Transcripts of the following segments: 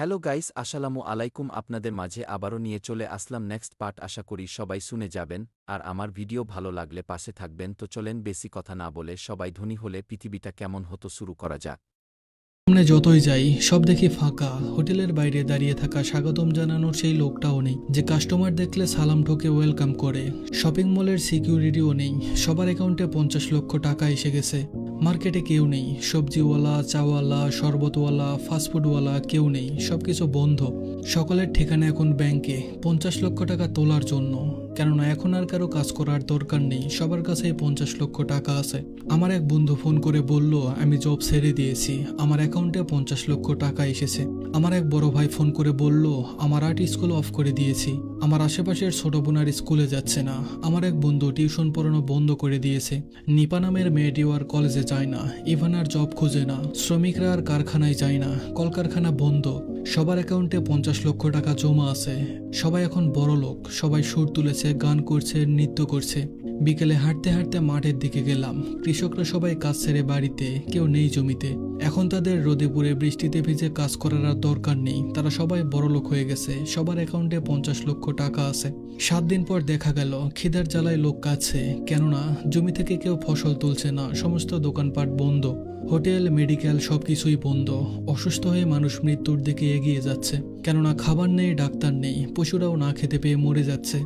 Hello guys, আসসালামু আলাইকুম আপনাদের মাঝে আবারও নিয়ে চলে আসলাম নেক্সট পার্ট। আশা করি সবাই শুনে যাবেন। আর আমার ভিডিও ভালো লাগলে পাশে থাকবেন। তো চলেন বেশি কথা না বলে সবাই ধনী হলে পৃথিবীটা কেমন হতো শুরু করা যাক। সামনে যতই যাই, সব দেখি ফাঁকা। হোটেলের বাইরে দাঁড়িয়ে থাকা স্বাগতম জানানোর সেই লোকটাও নেই, যে কাস্টমার দেখলে সালাম ঠোকে ওয়েলকাম করে। শপিং মলের সিকিউরিটিও নেই। সবার অ্যাকাউন্টে পঞ্চাশ লক্ষ টাকা এসে গেছে। মার্কেটে কেউ নেই, সবজিওয়ালা, চাওয়ালা, শরবতওয়ালা, ফাস্টফুডওয়ালা কেউ নেই, সবকিছু বন্ধ। সকলের ঠিকানা এখন ব্যাংকে, পঞ্চাশ লক্ষ টাকা তোলার জন্য। কেননা এখন আর কারও কাজ করার দরকার নেই, সবার কাছেই পঞ্চাশ লক্ষ টাকা আছে। আমার এক বন্ধু ফোন করে বলল, আমি জব ছেড়ে দিয়েছি, আমার অ্যাকাউন্টে পঞ্চাশ লক্ষ টাকা এসেছে। আমার এক বড় ভাই ফোন করে বলল, আমার আর্ট স্কুল অফ করে দিয়েছি। আমার আশেপাশের ছোট বোনার স্কুলে যাচ্ছে না। আমার এক বন্ধু টিউশন পড়ানো বন্ধ করে দিয়েছে। নিপা নামের মেয়েটিও আর কলেজে যায় না। ইভান আর জব খুঁজে না। শ্রমিকরা আর কারখানায় যায় না। কলকারখানা বন্ধ। সবার অ্যাকাউন্টে পঞ্চাশ লক্ষ টাকা জমা আছে। সবাই এখন বড় লোক সবাই সুর তুলেছে, গান করছে, নৃত্য করছে। বিকেলে হাঁটতে হাঁটতে মাঠের দিকে গেলাম। কৃষকরা সবাই কাজ ছেড়ে বাড়িতে, কেউ নেই জমিতে। এখন তাদের রোদে পুড়ে বৃষ্টিতে ভিজে কাজ করার আর দরকার নেই। তারা সবাই বড় লোক হয়ে গেছে। সবার অ্যাকাউন্টে পঞ্চাশ লক্ষ টাকা আছে। সাত দিন পর দেখা গেল, খিদার জ্বালায় লোক কাছে। কেননা, জমি থেকে কেউ ফসল তুলছে না। সমস্ত দোকানপাট বন্ধ। হোটেল, মেডিকেল সবকিছুই বন্ধ। অসুস্থ হয়ে মানুষ মৃত্যুর দিকে এগিয়ে যাচ্ছে। কেননা, খাবার নেই, ডাক্তার নেই। পশুরাও না খেতে পেয়ে মরে যাচ্ছে।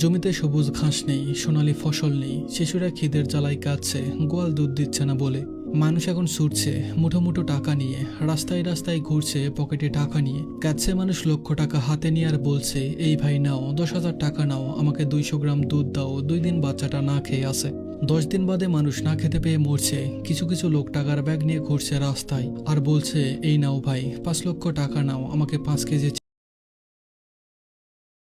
জমিতে সবুজ ঘাস নেই, সোনালি ফসল নেই, শিশুরা খিদের জ্বালায় কাঁদছে, গোয়াল দুধ দিচ্ছে না বলে। মানুষ এখন ছুটছে, মুঠো মুঠো টাকা নিয়ে, রাস্তায় রাস্তায় ঘুরছে পকেটে টাকা নিয়ে। কাছে মানুষ লক্ষ টাকা হাতে নিয়ে আর বলছে, এই ভাই নাও, দশ হাজার টাকা নাও, আমাকে দুইশো গ্রাম দুধ দাও, দুই দিন বাচ্চাটা না খেয়ে আছে। দশ দিন বাদে মানুষ না খেতে পেয়ে মরছে, কিছু কিছু লোক টাকার ব্যাগ নিয়ে ঘুরছে রাস্তায়, আর বলছে, এই নাও ভাই, পাঁচ লক্ষ টাকা নাও, আমাকে পাঁচ কেজি